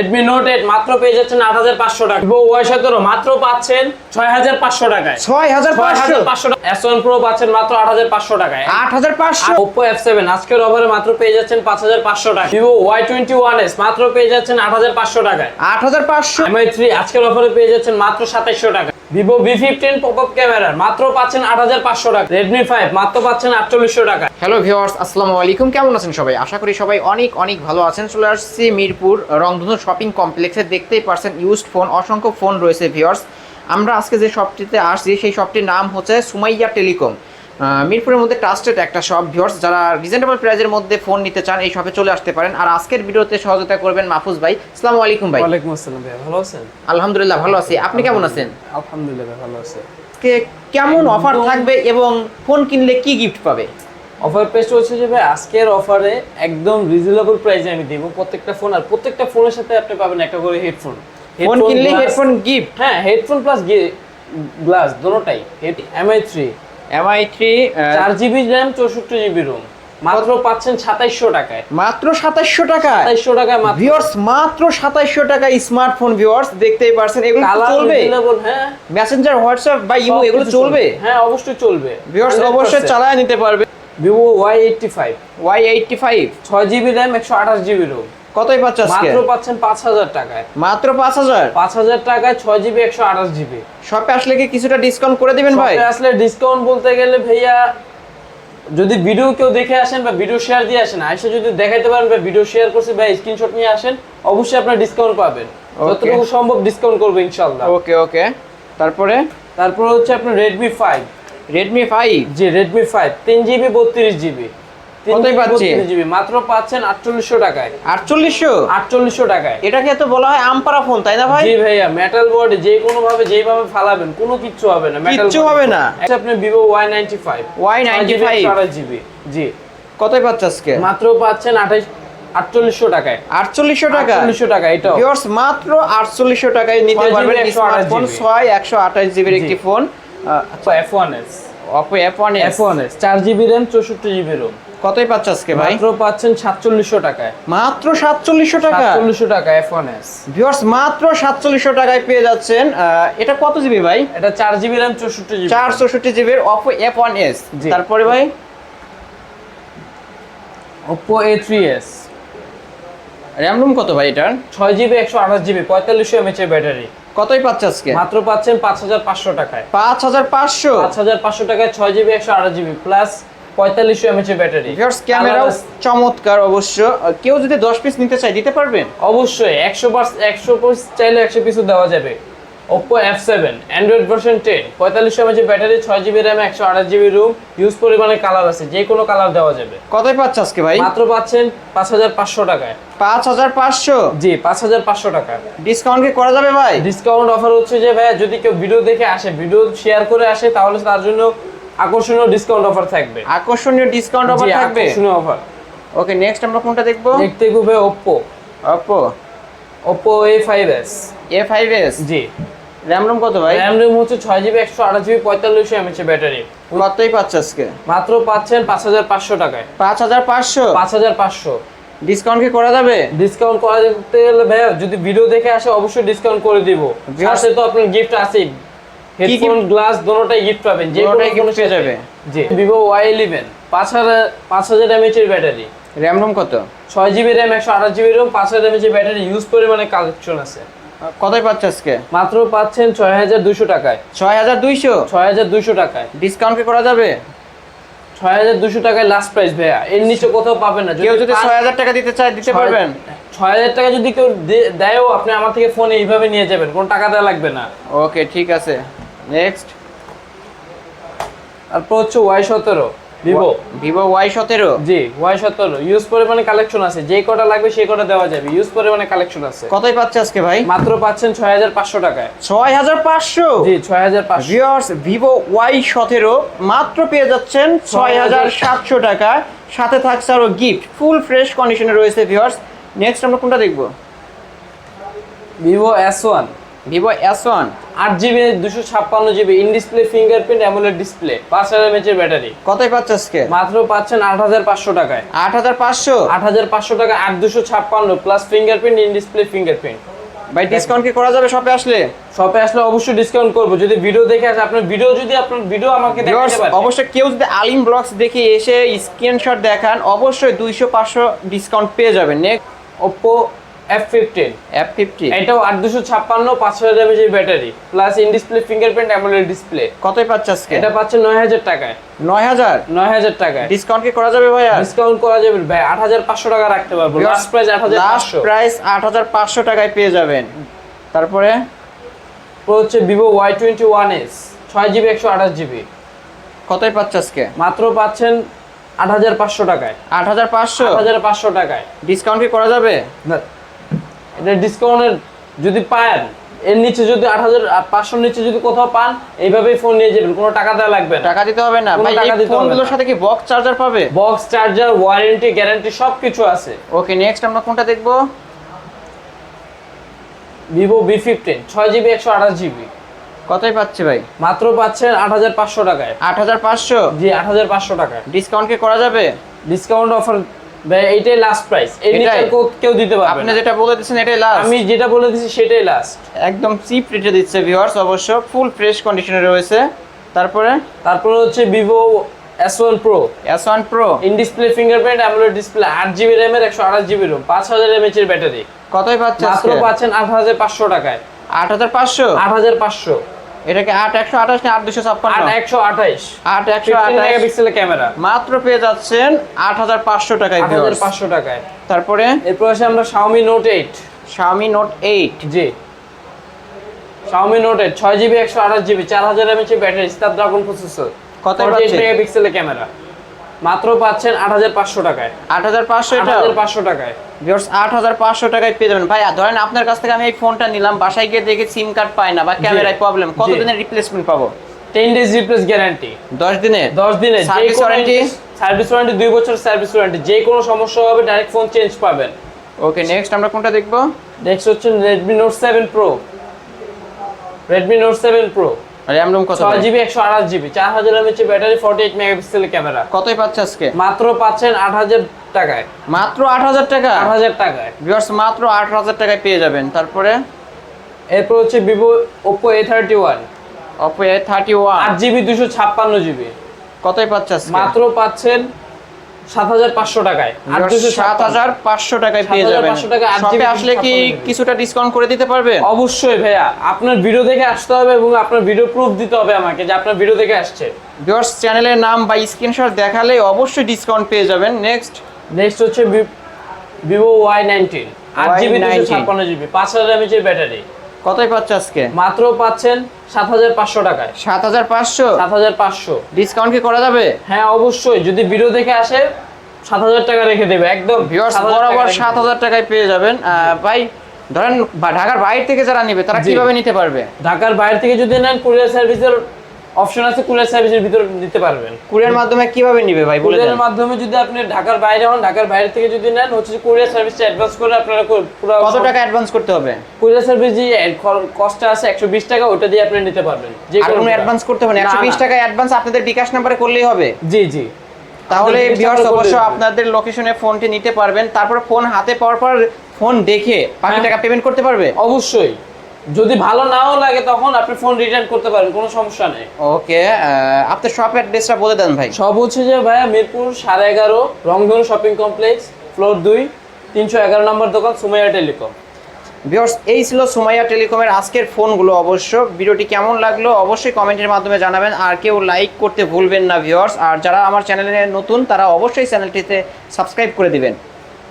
Redmi note eight মাত্র পেয়ে যাচ্ছেন আট হাজার পাঁচশো টাকা। ওয়াই সতেরো মাত্র পাচ্ছেন ছয় হাজার পাঁচশো টাকায়। ছয় হাজার পাঁচশো? টাকা। এস ওয়ান প্রো পাচ্ছেন মাত্র আট হাজার পাঁচশো টাকায়। আট হাজার পাঁচশো? ওপো এফ সেভেন আজকের অফারে মাত্র পেয়ে যাচ্ছেন পাঁচ হাজার পাঁচশো টাকা Vivo Y twenty one S মাত্র পেয়ে যাচ্ছেন আট হাজার পাঁচশো টাকায়। আট হাজার পাঁচশো? এমআই থ্রি আজকের অফারে পেয়ে যাচ্ছেন মাত্র সাতাইশশো টাকা Vivo V fifteen pop up ক্যামেরার মাত্র পাচ্ছেন আট হাজার পাঁচশো টাকা। রেডমি ফাইভ মাত্র পাচ্ছেন আটচল্লিশশো টাকা। হ্যালো ভিওয়ার্স আসসালামু আলাইকুম। কেমন আছেন সবাই? আশা করি সবাই অনেক অনেক ভালো আছেন। চলে আসছি মিরপুর রংধনু শপিং কমপ্লেক্সে দেখতেই পারছেন ইউজড ফোন অসংখ্য ফোন রয়েছে ভিওয়ার্স আমরা আজকে যে শপটিতে আসছি, সেই শপটির নাম হচ্ছে সুমাইয়া টেলিকম। মিরপুরের মধ্যে ট্রাস্টেড একটা শপ ভিউয়ার্স যারা রিজনেবল প্রাইজের মধ্যে ফোন নিতে চান এই শপে চলে আসতে পারেন। আর আজকের ভিডিওতে সহযোগিতা করবেন মাহফুজ ভাই। আসসালামু আলাইকুম ভাই। ওয়ালাইকুম আসসালাম ভাই ভালো আছেন? আলহামদুলিল্লাহ ভালো আছি। আপনি কেমন আছেন? আলহামদুলিল্লাহ ভাই, ভালো আছে। আজকে কেমন অফার থাকবে এবং ফোন কিনলে কি গিফট পাবে? অফার পেস্ট হচ্ছে যে ভাই আজকের অফারে একদম রিজনেবল প্রাইসে আমি দিব প্রত্যেকটা ফোন আর প্রত্যেকটা ফোনের সাথে আপনি পাবেন একটা করে হেডফোন ফোন কিনলে হেডফোন গিফট হ্যাঁ হেডফোন প্লাস গ্লাস দুটোটাই। এমআই থ্রি এমআই থ্রি চার জিবি র্যাম চৌষট্টি জিবি রোম মাত্র পাচ্ছেন সাতাইশশো টাকায়। মাত্র সাতাশশো টাকা সাতাইশশো টাকায় মাত্র। ভিউয়ার্স মাত্র সাতাইশশো টাকা স্মার্টফোন ভিউয়ার্স দেখতেই পারছেন। এগুলো চলবে? হ্যাঁ। মেসেঞ্জার হোয়াটসঅ্যাপ বা ইমো এগুলো চলবে? হ্যাঁ অবশ্যই চলবে। ভিউয়ার্স অবশ্যই চালায় নিতে পারবে। Vivo Y eighty five Y eighty five ছয় জিবি র্যাম একশো আঠাশ জিবি রোম কতই পাচ্ছে মাত্র পাচ্ছেন পাঁচ হাজার টাকায়। মাত্র পাঁচ হাজার? পাঁচ হাজার টাকায় ছয় জিবি একশো আঠাশ জিবি শপে আসলে কি কিছুটা ডিসকাউন্ট করে দিবেন ভাই? আসলে ডিসকাউন্ট বলতে গেলে ভাইয়া যদি ভিডিও কেউ দেখে আসেন বা ভিডিও শেয়ার দিয়ে আসেন আইসে যদি দেখাইতে পারেন বা ভিডিও শেয়ার করছে বা স্ক্রিনশট নিয়ে আসেন অবশ্যই আপনার ডিসকাউন্ট পাবেন. যতটুকু সম্ভব ডিসকাউন্ট করব ইনশাল্লাহ ওকে ওকে তারপরে? তারপর হচ্ছে আপনার রেডমি ফাইভ রেডমি ফাইভ জি রেডমি ফাইভ তিন জিবি বত্রিশ জিবি মাত্র পাচ্ছেন আটচল্লিশশো টাকায়। আটচল্লিশশো? আটচল্লিশশো টাকায়। এটাকে তো বলা হয় আমপারা ফোন তাই না ভাই? জি ভাইয়া মেটাল বোর্ড যে কোনো ভাবে ফালাবেন কোনো কিচ্ছু হবে না কিচ্ছু হবে না। আচ্ছা আপনি Vivo Y ninety five Y95 GB জি। কতই পাচ্ছে আজকে? মাত্র পাচ্ছেন আঠাইশ আটচল্লিশশো টাকায়। আটচল্লিশশো টাকা? আটচল্লিশশো টাকা এটাও। ভিউয়ার্স মাত্র আটচল্লিশশো টাকায় নিতে 6 GB, পারবেন স্মার্টফোন ছয় একশো আঠাশ জিবির। একটি phone F one S Oppo F one F one S চার জিবি র্যাম চৌষট্টি জিবি রোম কতই পাচ্ছে আজকে ভাই? মাত্র পাচ্ছেন সাতচল্লিশশো টাকায়। মাত্র সাতচল্লিশশো টাকা? সাতচল্লিশশো টাকা এফ ওয়ান এস ভিউয়ার্স মাত্র সাতচল্লিশশো টাকায় পেয়ে যাচ্ছেন এটা কত জিবি ভাই? এটা চার জিবি র্যাম চৌষট্টি জিবি চার চৌষট্টি জিবির অপো এফ ওয়ান এস তারপরে ভাই? Oppo A three S RAM ROM কত ভাই এটার? ছয় জিবি একশো আঠাশ জিবি পঁয়তাল্লিশশো ব্যাটারি কতই পাচ্ছে আজকে? মাত্র পাচ্ছেন পাঁচ হাজার পাঁচশো টাকায়। পাঁচ হাজার পাঁচশো? পাঁচ হাজার পাঁচশো টাকায় ছয় জিবি একশো আট জিবি প্লাস পঁয়তাল্লিশশো এমএচ এর ব্যাটারি ভিউয়ার্স ক্যামেরাও চমৎকার অবশ্য। কেউ যদি দশ পিস নিতে চায় দিতে পারবেন? অবশ্যই একশো পার্স একশো পিস চাইলে একশো পিসও দেওয়া যাবে। Oppo F seven Android version ten পঁয়তাল্লিশশো এমএচ ব্যাটারি ছয় জিবি র্যাম একশো আঠাশ জিবি রুম ইউজ পরিমাণে কালার আছে যে কোনো কালার দেওয়া যাবে। কতই পাচ্ছে আজকে ভাই? মাত্র পাচ্ছেন পাঁচ হাজার পাঁচশো টাকায়। পাঁচ হাজার পাঁচশো? জি পাঁচ হাজার পাঁচশো টাকা। ডিসকাউন্ট কি করা যাবে ভাই? ডিসকাউন্ট অফার হচ্ছে যে ভাইয়া যদি কেউ ভিডিও দেখে আসে ভিডিও শেয়ার করে আসে তাহলে তার জন্য আকর্ষণীয় ডিসকাউন্ট অফার থাকবে। আকর্ষণীয় ডিসকাউন্ট অফার থাকবে? আকর্ষণীয় অফার ওকে নেক্সট আমরা কোনটা দেখব? দেখতে খুবই Oppo Oppo Oppo A five S A five S G. RAM ROM কত ভাই? র্যাম র্যাম হচ্ছে ছয় জিবি একশো আঠাশ জিবি পঁয়তাল্লিশশো এমএচ ব্যাটারি। কতই পাচ্ছে আজকে? মাত্র পাচ্ছেন পাঁচ হাজার পাঁচশো টাকায়। পাঁচ হাজার পাঁচশো? পাঁচ হাজার পাঁচশো। ডিসকাউন্ট কি করা যাবে? ডিসকাউন্ট করা যেতে গেলে ভাইয়া যদি ভিডিও দেখে আসে অবশ্যই ডিসকাউন্ট করে দিব। সাথে তো আপনার গিফট আছেই। হেডফোন গ্লাস দোনোটাই গিফট পাবেন। যে দুটোটাই কোনো gift পেয়ে যাবে। জি। ভিভো ওয়াই ইলেভেন পাঁচ হাজার পাঁচ হাজার mAh H battery. RAM ROM কত? ছয় জিবি র্যাম একশো আঠাশ জিবি রোম পাঁচ হাজার এমএচ ব্যাটারি। ইউজ পরিমাণে কালেকশন আছে। কতই পাচ্ছে আজকে? মাত্র পাচ্ছেন ছয় হাজার দুশো টাকায়। ছয় হাজার দুইশো? ছয় হাজার দুশো টাকায়। ডিসকাউন্ট কি করা যাবে? ছয় হাজার দুশো টাকায় লাস্ট প্রাইস ভাইয়া। এর নিচে কোথাও পাবেন না। কেউ যদি ছয় হাজার টাকা দিতে চায় দিতে পারবেন? ছয় হাজার টাকা যদি কেউ দেয়ও আপনি আমার থেকে ফোন এইভাবে নিয়ে যাবেন। কোনো টাকা দেওয়া লাগবে না। ওকে ঠিক আছে। নেক্সট তারপর হচ্ছে ওয়াই সতেরো। ভিভো ভিভো ওয়াই সতেরো? জি ওয়াই সতেরো। ইউজ পরিমাণে কালেকশন আছে। যে কটা লাগবে সেই কটা দেওয়া যাবে। ইউজ পরিমাণে কালেকশন আছে। কতই পাচ্ছে আজকে ভাই? মাত্র পাচ্ছেন ছয় হাজার পাঁচশো টাকায়। ছয় হাজার পাঁচশো? জি ছয় হাজার পাঁচশো। ভিউয়ার্স ভিভো ওয়াই সতেরো মাত্র পেয়ে যাচ্ছেন ছয় হাজার সাতশো টাকা সাথে থাকছে আরও গিফট ফুল ফ্রেশ কন্ডিশনে রয়েছে ভিউয়ার্স নেক্সট আমরা কোনটা দেখব? Vivo S one Vivo S one আট জিবি দুশো ছাপ্পান্ন GB in display fingerprint AMOLED display পাঁচ হাজার এমএচের ব্যাটারি কতই পাচ্ছে আজকে? মাত্র পাচ্ছেন আট হাজার পাঁচশো টাকায়। আট হাজার পাঁচশো? আট হাজার পাঁচশো টাকা আট দুশো ছাপ্পান্ন plus fingerprint in display fingerprint ভাই ডিসকাউন্ট কি করা যাবে শপে আসলে? শপে আসলে অবশ্যই ডিসকাউন্ট করব। যদি ভিডিও দেখে আসে আপনার ভিডিও যদি আপনার ভিডিও আমাকে দেখাতে পারে। অবশ্যই কেউ যদি আলিম ব্লগস দেখে এসে স্ক্রিনশট দেখান অবশ্যই 200 500 ডিসকাউন্ট পেয়ে যাবেন। নেক্সট Oppo F15 F15 এটাও 8256 5000 mAh battery plus in display fingerprint AMOLED display কতই পাচ্ছ আজকে? এটা পাচ্ছ 9000 টাকায়। 9000 9000 টাকায়। ডিসকাউন্ট কি করা যাবে ভাইয়া? ডিসকাউন্ট করা যাবে ভাই 8500 টাকা রাখতে পারব। লাস্ট প্রাইস 8500 লাস্ট প্রাইস 8500 টাকায় পেয়ে যাবেন। তারপরে? হচ্ছে Vivo Y21s 6GB 128GB কতই পাচ্ছ আজকে? মাত্র পাচ্ছেন আট হাজার পাঁচশো টাকায়। আট হাজার পাঁচশো? হাজার পাঁচশো টাকায়। ডিসকাউন্ট কি করা যাবে? না এটা ডিসকাউন্টের যদি পান এর নিচে যদি আট হাজার পাঁচশোর নিচে যদি কোথাও পান এইভাবেই ফোন নিয়ে যাবেন কোনো টাকা দেওয়া লাগবে টাকা দিতে হবে না। ভাই টাকা এই দিতে ফোনগুলোর সাথে কি বক্স চার্জার পাবে? বক্স চার্জার ওয়ারেন্টি গ্যারান্টি সব কিছু আছে। ওকে নেক্সট আমরা কোনটা দেখব? ভিভো বি ফিফটিন ছয় জিবি একশো আঠাশ জিবি কতই পাচ্ছে ভাই? মাত্র পাচ্ছেন আট হাজার পাঁচশো টাকায়। আট হাজার পাঁচশো? জি আট হাজার পাঁচশো টাকায়। ডিসকাউন্ট কি করা যাবে? ডিসকাউন্ট অফার এটাই লাস্ট প্রাইস এর নিচে কেউ দিতে পারবে আপনি যেটা বলে দিচ্ছেন এটাই লাস্ট আমি যেটা বলে দিয়েছি সেটাই লাস্ট একদম চিপ রেটে দিচ্ছে ভিউয়ার্স অবশ্য ফুল ফ্রেশ কন্ডিশনে রয়েছে। তারপরে? তারপরে হচ্ছে Vivo S1 Pro S1 Pro in display fingerprint AMOLED display 8 GB RAM এর 128 GB ROM 5000 mAh এর ব্যাটারি কতই পাচ্ছেন মাত্র পাচ্ছেন 8500 টাকায়। 8500 8500 এটাকে আট একশো আঠাশ না আট দুশো ছাপ্পান্ন। আট একশো আঠাইশ আট একশো ফিফটিন আঠাশ। মেগাপিক্সেলের ক্যামেরা মাত্র পেয়ে যাচ্ছেন আট হাজার পাঁচশো টাকায় আট হাজার viewers। পাঁচশো টাকায়। তারপরে? এরপর আছে আমরা Xiaomi note eight Xiaomi note eight জি। শাওমি নোট এইট ছয় জিবি একশো আঠাশ জিবি চার হাজার এমএচ ব্যাটারি স্ন্যাপড্রাগন প্রসেসর কত মেগাপিক্সেলের ক্যামেরা মাত্র পাচ্ছেন আট হাজার পাঁচশো টাকায়। আট হাজার পাঁচশো পাঁচশো টাকায়। ভিউয়ার্স আট হাজার পাঁচশো টাকায় পেয়ে যাবেন। ভাই ধরেন আপনার কাছ থেকে আমি এই ফোনটা নিলাম বাসায় গিয়ে দেখে সিম কার্ড পাই না বা ক্যামেরায় প্রবলেম কত জি। রিপ্লেসমেন্ট পাবো? টেন ডেজ রিপ্লেস গ্যারান্টি দশ দিনের দশ দিনে Service warranty? সার্ভিস ওয়ারেন্টি দুই বছর সার্ভিস ওয়ারেন্টি যে কোনো সমস্যা হবে ডাইরেক্ট ফোন চেঞ্জ পাবেন। ওকে নেক্সট আমরা কোনটা দেখব? নেক্সট হচ্ছে Redmi note seven pro Redmi note seven pro RAM ROM কত ছয় জিবি একশো mAh ব্যাটারি ফর্টি এইট মেগাপিক্সেলের ক্যামেরা কতই পাচ্ছে আজকে? মাত্র পাচ্ছেন আট হাজার টাকায়। মাত্র আট হাজার টাকা? আট হাজার টাকায়। ভিউয়ার্স মাত্র আট হাজার টাকায় পেয়ে যাবেন। তারপরে? এরপর হচ্ছে Vivo Oppo A thirty one Oppo A thirty one আট জিবি দুশো ছাপ্পান্ন জিবি কতই পাচ্ছে আজকে? মাত্র পাচ্ছেন সাত হাজার পাঁচশো টাকায়। সাত হাজার পাঁচশো টাকায় পেয়ে 7,500 যাবেন টাকা, শপে আসলে কি কিছুটা ডিসকাউন্ট করে দিতে পারবে অবশ্যই ভাইয়া। আপনার ভিডিও দেখে আসতে হবে এবং আপনার ভিডিও প্রুফ দিতে হবে আমাকে যে আপনার ভিডিও দেখে আসছে। ভিউয়ার্স চ্যানেলের নাম বা স্ক্রিনশট দেখালে অবশ্যই ডিসকাউন্ট পেয়ে যাবেন। নেক্সট নেক্সট হচ্ছে ভিভো ওয়াই নাইনটিন আট জিবি দুশো Y19 ছাপ্পান্ন জিবি পাঁচ হাজার এমএচ ব্যাটারি কতই পাচ্ছ আজকে? মাত্র পাচ্ছেন সাত হাজার পাঁচশো টাকায়। সাত হাজার পাঁচশো? সাত হাজার পাঁচশো। ডিসকাউন্ট কি করা যাবে? হ্যাঁ অবশ্যই। যদি ভিডিও দেখে আসে সাত হাজার টাকা রেখে দেবে একদম। ভিউয়ার্স বরাবর সাত। হাজার টাকায় পেয়ে যাবেন। ভাই ধরেন ঢাকার বাইরে থেকে যারা নেবে তারা কীভাবে নিতে পারবে? ঢাকার বাইরে থেকে যদি নেন কুরিয়ার সার্ভিসের অপশন আছে কুরিয়ার সার্ভিসের ভিতরে দিতে পারবেন। কুরিয়ার মাধ্যমে কীভাবে নিবে ভাই বলে দেন। কুরিয়ারের মাধ্যমে যদি আপনি ঢাকার বাইরে হন ঢাকার বাইরে থেকে যদি নেন হচ্ছে কুরিয়ার সার্ভিসটা অ্যাডভান্স করে আপনারা পুরো কত টাকা অ্যাডভান্স করতে হবে? কুরিয়ার সার্ভিস যে কস্টটা আছে একশো বিশ টাকা ওটা দিয়ে আপনি নিতে পারবেন। যে কোনো অ্যাডভান্স করতে হবে না না, একশো বিশ না। টাকা অ্যাডভান্স আপনাদের বিকাশ নাম্বারে করলেই হবে। জি জি। তাহলে ভিউয়ার্স বিকাশ অবশ্য আপনাদের লোকেশনে ফোনটি নিতে পারবেন তারপর ফোন হাতে পাওয়ার পর ফোন দেখে বাকি হ্যাঁ। টাকা পেমেন্ট করতে পারবে? অবশ্যই। যদি ভালো নাও লাগে তখন আপনি ফোন রিটার্ন করতে পারেন কোনো সমস্যা নেই। ওকে আপনার শপ অ্যাড্রেসটা বলে দেন ভাই। সব হচ্ছে যে ভাইয়া মিরপুর সাড়ে এগারো রংধনু শপিং কমপ্লেক্স ফ্লোর দুই তিনশো এগারো নম্বর দোকান সুমাইয়া টেলিকম ভিউয়ার্স এই ছিল সুমাইয়া টেলিকমের আজকের ফোনগুলো অবশ্য। ভিডিওটি কেমন লাগল অবশ্যই কমেন্টের মাধ্যমে জানাবেন। আর কেউ লাইক করতে ভুলবেন না ভিউয়ার্স আর যারা আমার চ্যানেলে নতুন তারা অবশ্যই চ্যানেলটিতে সাবস্ক্রাইব করে দিবেন।